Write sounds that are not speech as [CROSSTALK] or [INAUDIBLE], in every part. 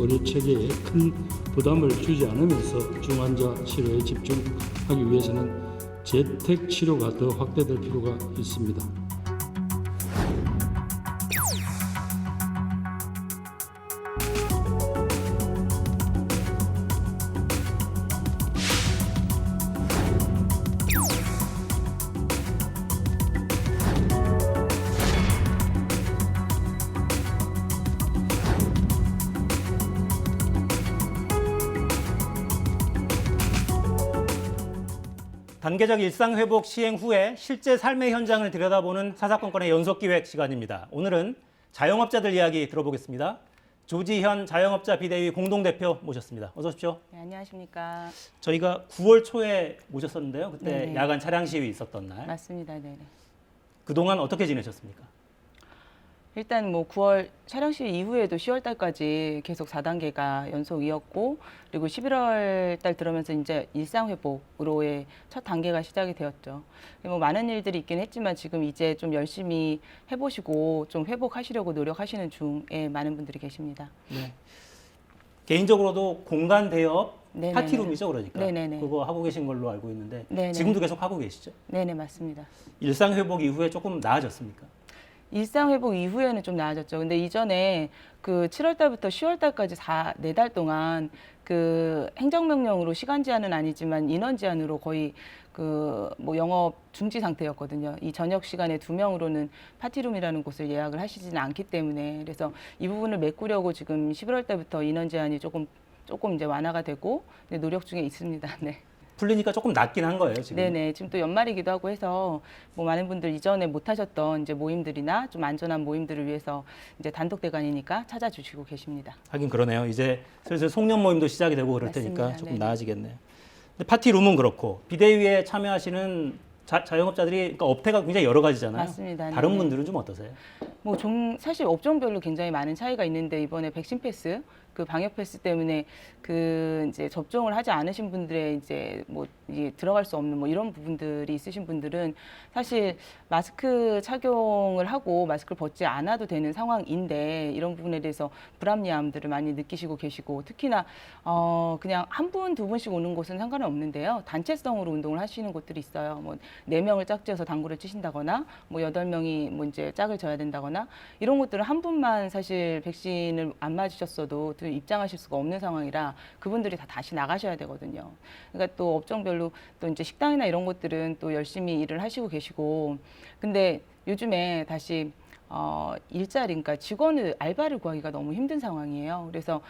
의료 체계에 큰 부담을 주지 않으면서 중환자 치료에 집중하기 위해서는 재택 치료가 더 확대될 필요가 있습니다. 단계적 일상 회복 시행 후에 실제 삶의 현장을 들여다보는 사사건건의 연속 기획 시간입니다. 오늘은 자영업자들 이야기 들어보겠습니다. 조지현 자영업자 비대위 공동대표 모셨습니다. 어서 오십시오. 네, 안녕하십니까. 저희가 9월 초에 모셨었는데요. 그때 네네. 야간 차량 시위 있었던 날. 맞습니다. 네. 그동안 어떻게 지내셨습니까? 일단 뭐 9월 촬영시 이후에도 10월 달까지 계속 4단계가 연속 이었고 그리고 11월 달 들어면서 이제 일상 회복으로의 첫 단계가 시작이 되었죠. 뭐 많은 일들이 있긴 했지만 지금 이제 좀 열심히 해보시고 좀 회복하시려고 노력하시는 중에 많은 분들이 계십니다. 네. 개인적으로도 공간 대업 네네네. 파티룸이죠, 그러니까. 네네네. 그거 하고 계신 걸로 알고 있는데 네네. 지금도 계속 하고 계시죠? 네네 맞습니다. 일상 회복 이후에 조금 나아졌습니까? 일상 회복 이후에는 좀 나아졌죠. 근데 이전에 그 7월 달부터 10월 달까지 4, 4달 동안 그 행정명령으로 시간 제한은 아니지만 인원 제한으로 거의 그 뭐 영업 중지 상태였거든요. 이 저녁 시간에 두 명으로는 파티룸이라는 곳을 예약을 하시지는 않기 때문에 그래서 이 부분을 메꾸려고 지금 11월 달부터 인원 제한이 조금 조금 이제 완화가 되고 네, 노력 중에 있습니다. [LAUGHS] 네. 풀리니까 조금 낫긴 한 거예요, 지금. 네네. 지금 또 연말이기도 하고 해서 뭐 많은 분들 이전에 못 하셨던 이제 모임들이나 좀 안전한 모임들을 위해서 이제 단독 대관이니까 찾아주시고 계십니다. 하긴 그러네요. 이제 슬슬 송년 모임도 시작이 되고 그럴 테니까 맞습니다. 조금 네네. 나아지겠네요. 근데 파티 룸은 그렇고 비대위에 참여하시는 자, 자영업자들이 그러니까 업태가 굉장히 여러 가지잖아요. 맞습니다. 다른 네네. 분들은 좀 어떠세요? 뭐좀 사실 업종별로 굉장히 많은 차이가 있는데 이번에 백신 패스 그 방역 패스 때문에 그 이제 접종을 하지 않으신 분들의 이제 뭐 이제 들어갈 수 없는 뭐 이런 부분들이 있으신 분들은 사실 마스크 착용을 하고 마스크를 벗지 않아도 되는 상황인데 이런 부분에 대해서 불합리함들을 많이 느끼시고 계시고 특히나 어 그냥 한 분 두 분씩 오는 곳은 상관은 없는데요. 단체성으로 운동을 하시는 곳들이 있어요. 뭐 네 명을 짝지어서 당구를 치신다거나 뭐 여덟 명이 뭐 이제 짝을 져야 된다거나 이런 것들은 한 분만 사실 백신을 안 맞으셨어도 또 입장하실 수가 없는 상황이라 그분들이 다 다시 나가셔야 되거든요. 그러니까 또 업종별로 또 이제 식당이나 이런 것들은 또 열심히 일을 하시고 계시고 근데 요즘에 다시 어, 일자리, 그러니까 직원을 알바를 구하기가 너무 힘든 상황이에요. 그래서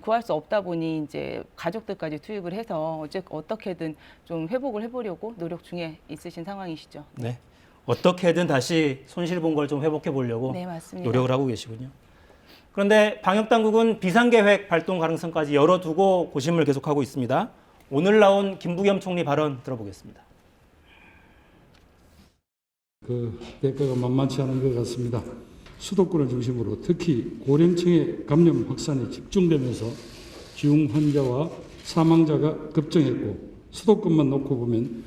구할 수 없다 보니 이제 가족들까지 투입을 해서 어째 어떻게든 좀 회복을 해보려고 노력 중에 있으신 상황이시죠. 네. 어떻게든 다시 손실 본 걸 좀 회복해 보려고 네. 노력을 하고 계시군요. 그런데 방역 당국은 비상계획 발동 가능성까지 열어두고 고심을 계속하고 있습니다. 오늘 나온 김부겸 총리 발언 들어보겠습니다. 그 대가가 만만치 않은 것 같습니다. 수도권을 중심으로 특히 고령층의 감염 확산이 집중되면서 중 환자와 사망자가 급증했고 수도권만 놓고 보면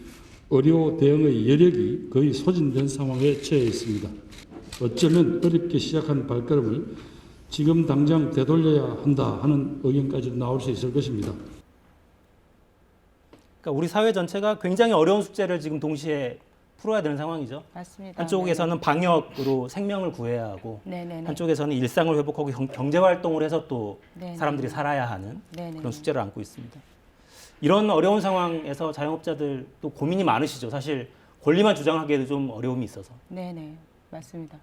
의료 대응의 여력이 거의 소진된 상황에 처해 있습니다. 어쩌면 어렵게 시작한 발걸음을 지금 당장 되돌려야 한다 하는 의견까지 나올 수 있을 것입니다. 그러니까 우리 사회 전체가 굉장히 어려운 숙제를 지금 동시에 풀어야 되는 상황이죠. 맞습니다. 한쪽에서는 방역으로 생명을 구해야 하고 네, 네, 네. 한쪽에서는 일상을 회복하고 경- 경제 활동을 해서 또 네, 사람들이 네. 살아야 하는 네, 네, 그런 네. 숙제를 안고 있습니다. 이런 어려운 상황에서 자영업자들 또 고민이 많으시죠. 사실 권리만 주장하기에도 좀 어려움이 있어서. 네 네 맞습니다.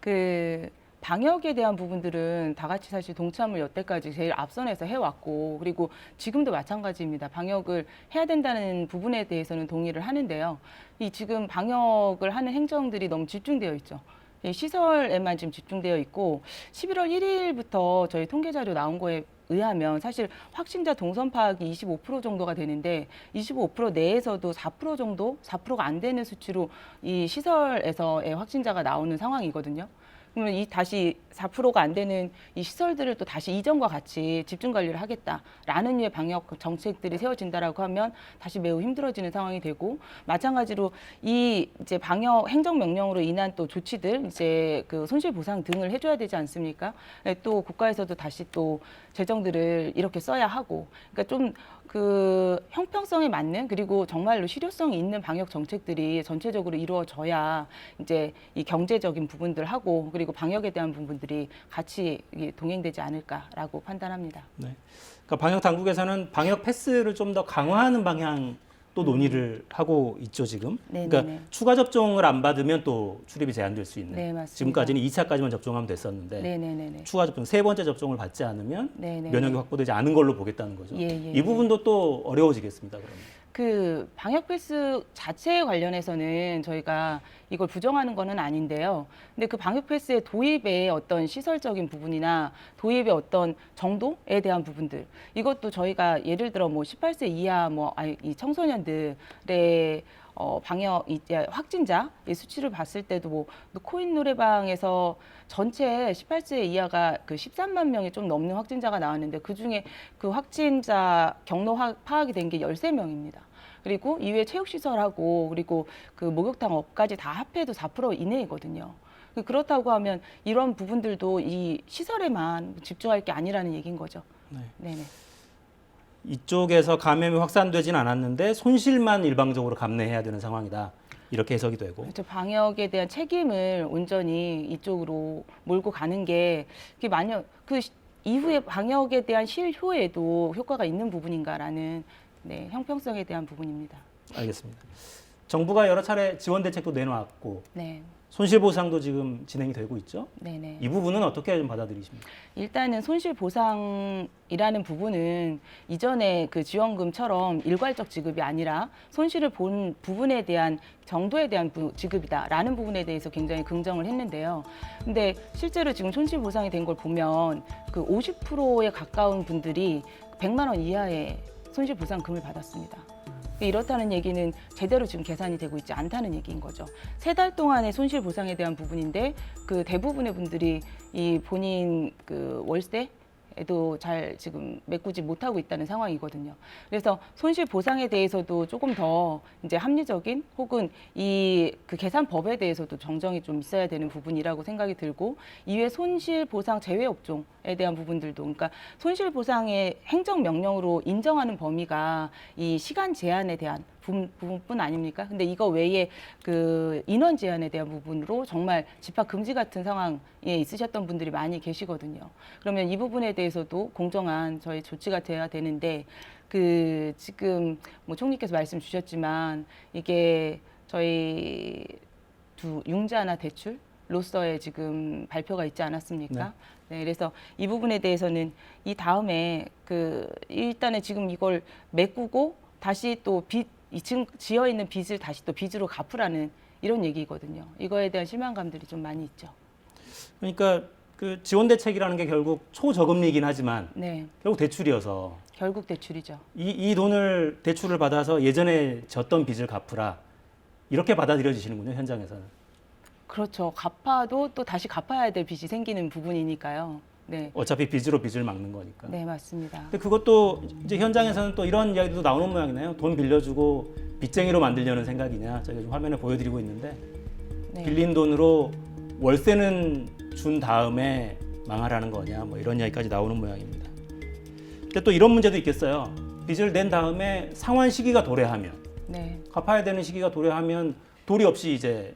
그 방역에 대한 부분들은 다 같이 사실 동참을 여태까지 제일 앞선에서 해왔고 그리고 지금도 마찬가지입니다. 방역을 해야 된다는 부분에 대해서는 동의를 하는데요. 이 지금 방역을 하는 행정들이 너무 집중되어 있죠. 이 시설에만 지금 집중되어 있고 11월 1일부터 저희 통계 자료 나온 거에 의하면 사실 확진자 동선 파악이 25% 정도가 되는데 25% 내에서도 4% 정도, 4%가 안 되는 수치로 이 시설에서의 확진자가 나오는 상황이거든요. 그러면 이 다시 4%가 안 되는 이 시설들을 또 다시 이전과 같이 집중 관리를 하겠다라는 류의 방역 정책들이 세워진다라고 하면 다시 매우 힘들어지는 상황이 되고 마찬가지로 이 이제 방역 행정 명령으로 인한 또 조치들 이제 그 손실 보상 등을 해줘야 되지 않습니까? 네, 또 국가에서도 다시 또 재정들을 이렇게 써야 하고 그러니까 좀 그 형평성에 맞는 그리고 정말로 실효성이 있는 방역 정책들이 전체적으로 이루어져야 이제 이 경제적인 부분들 하고 그리고 방역에 대한 부분들이 같이 동행되지 않을까라고 판단합니다. 네. 그러니까 방역 당국에서는 방역 패스를 좀 더 강화하는 방향 또 논의를 하고 있죠 지금. 네, 그러니까 네, 네. 추가 접종을 안 받으면 또 출입이 제한될 수 있는. 네, 맞습니다. 지금까지는 2차까지만 접종하면 됐었는데 네네네네. 추가 접종 세 번째 접종을 받지 않으면 네네. 면역이 확보되지 않은 걸로 보겠다는 거죠. 예, 예, 이 예. 부분도 또 어려워지겠습니다. 그러면. 그 방역 패스 자체에 관련해서는 저희가 이걸 부정하는 거는 아닌데요. 근데 그 방역 패스의 도입의 어떤 시설적인 부분이나 도입의 어떤 정도에 대한 부분들 이것도 저희가 예를 들어 뭐 18세 이하 뭐 아니 이 청소년들의 어 방역 이제 확진자 의 수치를 봤을 때도 뭐 코인 노래방에서 전체 18세 이하가 그 13만 명이 좀 넘는 확진자가 나왔는데 그 중에 그 확진자 경로 화- 파악이 된 게 13명입니다. 그리고 이외에 체육시설하고 그리고 그 목욕탕 업까지 다 합해도 4% 이내이거든요. 그 그렇다고 하면 이런 부분들도 이 시설에만 집중할 게 아니라는 얘기인 거죠. 네. 네네. 이쪽에서 감염이 확산되진 않았는데 손실만 일방적으로 감내해야 되는 상황이다. 이렇게 해석이 되고. 그렇죠. 방역에 대한 책임을 온전히 이쪽으로 몰고 가는 게 그게 만약 그 시- 이후에 방역에 대한 실효에도 효과가 있는 부분인가라는 네, 형평성에 대한 부분입니다. 알겠습니다. 정부가 여러 차례 지원 대책도 내놓았고 네. 손실 보상도 지금 진행이 되고 있죠. 네네. 이 부분은 어떻게 좀 받아들이십니까? 일단은 손실 보상이라는 부분은 이전에 그 지원금처럼 일괄적 지급이 아니라 손실을 본 부분에 대한 정도에 대한 부- 지급이다라는 부분에 대해서 굉장히 긍정을 했는데요. 근데 실제로 지금 손실 보상이 된 걸 보면 그 50%에 가까운 분들이 100만 원 이하의 손실 보상금을 받았습니다. 이렇다는 얘기는 제대로 지금 계산이 되고 있지 않다는 얘기인 거죠. 세 달 동안의 손실 보상에 대한 부분인데 그 대부분의 분들이 이 본인 그 월세 에도 잘 지금 메꾸지 못하고 있다는 상황이거든요. 그래서 손실 보상에 대해서도 조금 더 이제 합리적인 혹은 이 그 계산법에 대해서도 정정이 좀 있어야 되는 부분이라고 생각이 들고 이외 손실 보상 제외 업종에 대한 부분들도 그러니까 손실 보상의 행정 명령으로 인정하는 범위가 이 시간 제한에 대한 부- 부분뿐 아닙니까? 근데 이거 외에 그 인원 제한에 대한 부분으로 정말 집합 금지 같은 상황에 있으셨던 분들이 많이 계시거든요. 그러면 이 부분에 대해서도 공정한 저희 조치가 돼야 되는데 그 지금 뭐 총리께서 말씀 주셨지만 이게 저희 두 융자나 대출 로서의 지금 발표가 있지 않았습니까? 네. 그래서 이 부분에 대해서는 이 다음에 그 일단은 지금 이걸 메꾸고 다시 또 빚, 이 지금 지어 있는 빚을 다시 또 빚으로 갚으라는 이런 얘기거든요. 이거에 대한 실망감들이 좀 많이 있죠. 그러니까 그 지원 대책이라는 게 결국 초저금리이긴 하지만 네, 결국 대출이어서 결국 대출이죠. 이, 이 돈을 대출을 받아서 예전에 졌던 빚을 갚으라 이렇게 받아들여지시는군요 현장에서는. 그렇죠. 갚아도 또 다시 갚아야 될 빚이 생기는 부분이니까요. 네, 어차피 빚으로 빚을 막는 거니까. 네 맞습니다. 근데 그것도 이제 현장에서는 또 이런 이야기도 나오는 모양이네요. 돈 빌려주고 빚쟁이로 만들려는 생각이냐. 저희가 지금 화면에 보여드리고 있는데 네. 빌린 돈으로 월세는 준 다음에 망하라는 거냐. 뭐 이런 이야기까지 나오는 모양입니다. 근데 또 이런 문제도 있겠어요. 빚을 낸 다음에 상환 시기가 도래하면 네. 갚아야 되는 시기가 도래하면 도리 없이 이제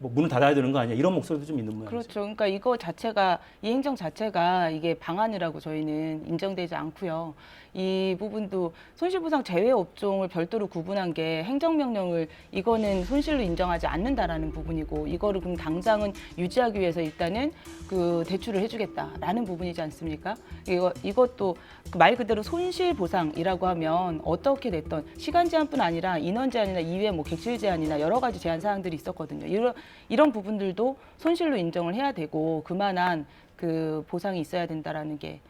뭐 문을 닫아야 되는 거 아니야. 이런 목소리도 좀 있는 모양이죠. 그렇죠. 그러니까 이거 자체가 이 행정 자체가 이게 방안이라고 저희는 인정되지 않고요. 이 부분도 손실보상 제외 업종을 별도로 구분한 게 행정명령을 이거는 손실로 인정하지 않는다라는 부분이고 이거를 그럼 당장은 유지하기 위해서 일단은 그 대출을 해주겠다라는 부분이지 않습니까? 이거 이것도 그말 그대로 손실보상이라고 하면 어떻게 됐던 시간 제한뿐 아니라 인원 제한이나 이외 뭐 객실 제한이나 여러 가지 제한 사항들이 있었거든요. 이런 이런 부분들도 손실로 인정을 해야 되고 그만한 그 보상이 있어야 된다라는 게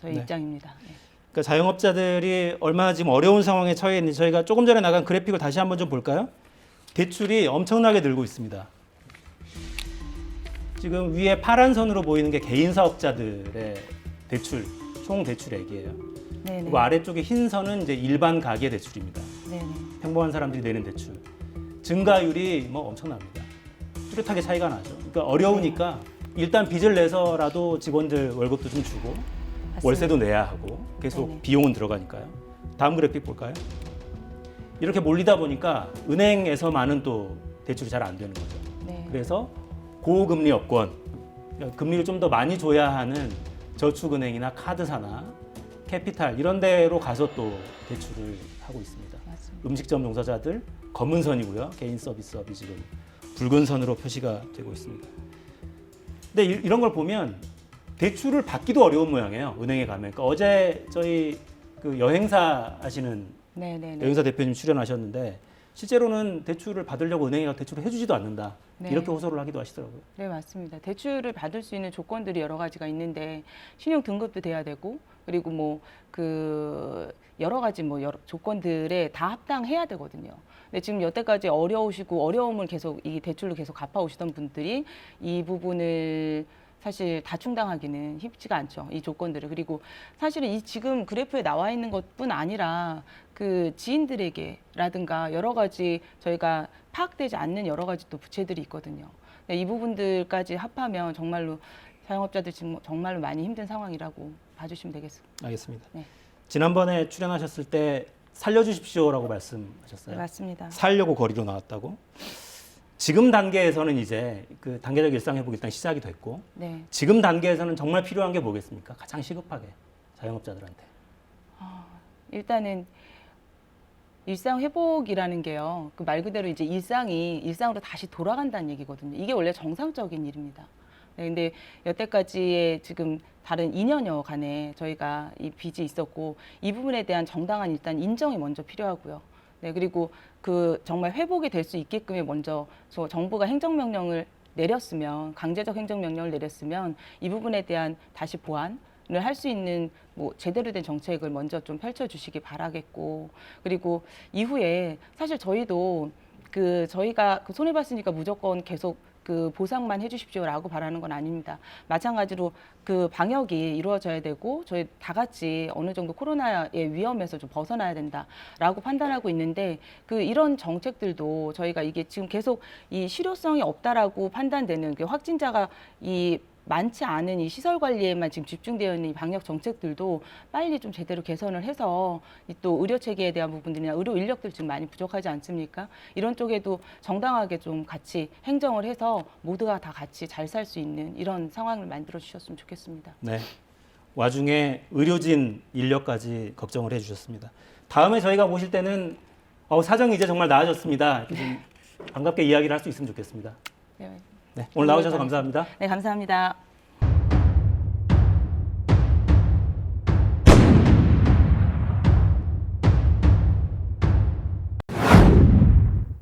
저희 네. 입장입니다. 네. 그러니까 자영업자들이 얼마나 지금 어려운 상황에 처해 있는지 저희가 조금 전에 나간 그래픽을 다시 한번 좀 볼까요? 대출이 엄청나게 늘고 있습니다. 지금 위에 파란 선으로 보이는 게 개인 사업자들의 대출, 총 대출액이에요. 네네. 그리고 아래쪽에 흰 선은 이제 일반 가계 대출입니다. 네네. 평범한 사람들이 내는 대출. 증가율이 뭐 엄청납니다. 뚜렷하게 차이가 나죠. 그러니까 어려우니까 일단 빚을 내서라도 직원들 월급도 좀 주고 월세도 내야 하고 계속 네네. 비용은 들어가니까요. 다음 그래픽 볼까요? 이렇게 몰리다 보니까 은행에서만은 또 대출이 잘 안 되는 거죠. 네. 그래서 고금리 업권, 그러니까 금리를 좀 더 많이 줘야 하는 저축은행이나 카드사나 캐피탈 이런 데로 가서 또 대출을 하고 있습니다. 맞습니다. 음식점 종사자들 검은 선이고요. 개인 서비스업이 지금 붉은 선으로 표시가 되고 있습니다. 근데 이- 이런 걸 보면 대출을 받기도 어려운 모양이에요. 은행에 가면. 그러니까 어제 저희 그 여행사 하시는 네네네. 여행사 대표님 출연하셨는데 실제로는 대출을 받으려고 은행에 가 대출을 해주지도 않는다. 네. 이렇게 호소를 하기도 하시더라고요. 네, 맞습니다. 대출을 받을 수 있는 조건들이 여러 가지가 있는데 신용 등급도 돼야 되고 그리고 뭐 그 여러 가지 뭐 여러 조건들에 다 합당해야 되거든요. 지금 여태까지 어려우시고 어려움을 계속 이 대출로 계속 갚아 오시던 분들이 이 부분을 사실 다 충당하기는 쉽지가 않죠. 이 조건들을. 그리고 사실은 이 지금 그래프에 나와 있는 것뿐 아니라 그 지인들에게라든가 여러 가지 저희가 파악되지 않는 여러 가지 또 부채들이 있거든요. 네, 이 부분들까지 합하면 정말로 자영업자들 지금 정말로 많이 힘든 상황이라고 봐주시면 되겠습니다. 알겠습니다. 네. 지난번에 출연하셨을 때 살려주십시오라고 말씀하셨어요. 네, 맞습니다. 살려고 거리로 나왔다고. 지금 단계에서는 이제 그 단계적 일상 회복이 일단 시작이 됐고 네. 지금 단계에서는 정말 필요한 게 뭐겠습니까? 가장 시급하게 자영업자들한테. 일단은 일상 회복이라는 게요. 그 말 그대로 이제 일상이 일상으로 다시 돌아간다는 얘기거든요. 이게 원래 정상적인 일입니다. 네, 근데 여태까지의 지금 다른 2년여 간에 저희가 이 빚이 있었고 이 부분에 대한 정당한 일단 인정이 먼저 필요하고요. 네, 그리고 그 정말 회복이 될 수 있게끔에 먼저 저 정부가 행정명령을 내렸으면 강제적 행정명령을 내렸으면 이 부분에 대한 다시 보완 을 할 수 있는 뭐 제대로 된 정책을 먼저 좀 펼쳐 주시기 바라겠고 그리고 이후에 사실 저희도 그 저희가 그 손해 봤으니까 무조건 계속 그 보상만 해주십시오라고 바라는 건 아닙니다. 마찬가지로 그 방역이 이루어져야 되고 저희 다 같이 어느 정도 코로나의 위험에서 좀 벗어나야 된다라고 판단하고 있는데 그 이런 정책들도 저희가 이게 지금 계속 이 실효성이 없다라고 판단되는 그 확진자가 이 많지 않은 이 시설 관리에만 지금 집중되어 있는 이 방역 정책들도 빨리 좀 제대로 개선을 해서 이또 의료 체계에 대한 부분들이나 의료 인력들 지금 많이 부족하지 않습니까? 이런 쪽에도 정당하게 좀 같이 행정을 해서 모두가 다 같이 잘 살 수 있는 이런 상황을 만들어 주셨으면 좋겠습니다. 네. 와중에 의료진 인력까지 걱정을 해주셨습니다. 다음에 저희가 모실 때는 어, 사정이 이제 정말 나아졌습니다. 이렇게 좀 [LAUGHS] 반갑게 이야기를 할 수 있으면 좋겠습니다. 네, 네, 오늘 나오셔서 감사합니다. 네 감사합니다.